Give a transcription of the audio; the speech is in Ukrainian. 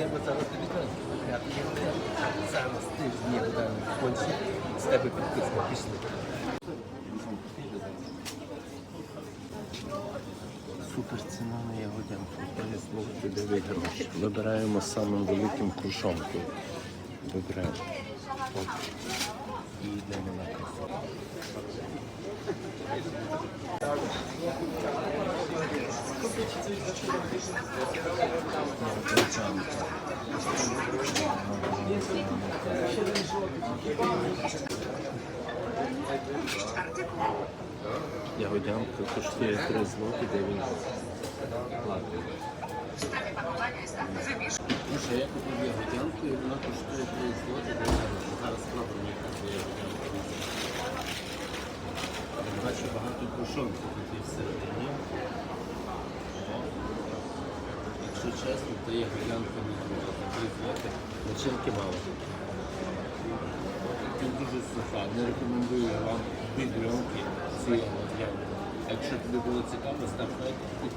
тебе зараз. Я тобі говорю, зараз ти ж є Богдан в з тебе підписка пішли. Супер ціна на ягодянку. Далі зловити 9 грошей. Вибираємо самим великим кушом тут. Вибираємо. От. І йдемо на касу. Ягодянка коштує 3 злоти 9 гривень. Ладно. Ну я купив ягодянку і вона коштує 3 злоти 9 гривень. Зараз спробуємо яка це ягодянка. Бачу багато тушонки тут є чесно, то ягодянка не дуже. 3 злоти. Начинки мало. Він дуже суха. Не рекомендую вам підйомки цієї ягодянки. Якщо тобі було цікаво, став лайк, на мене.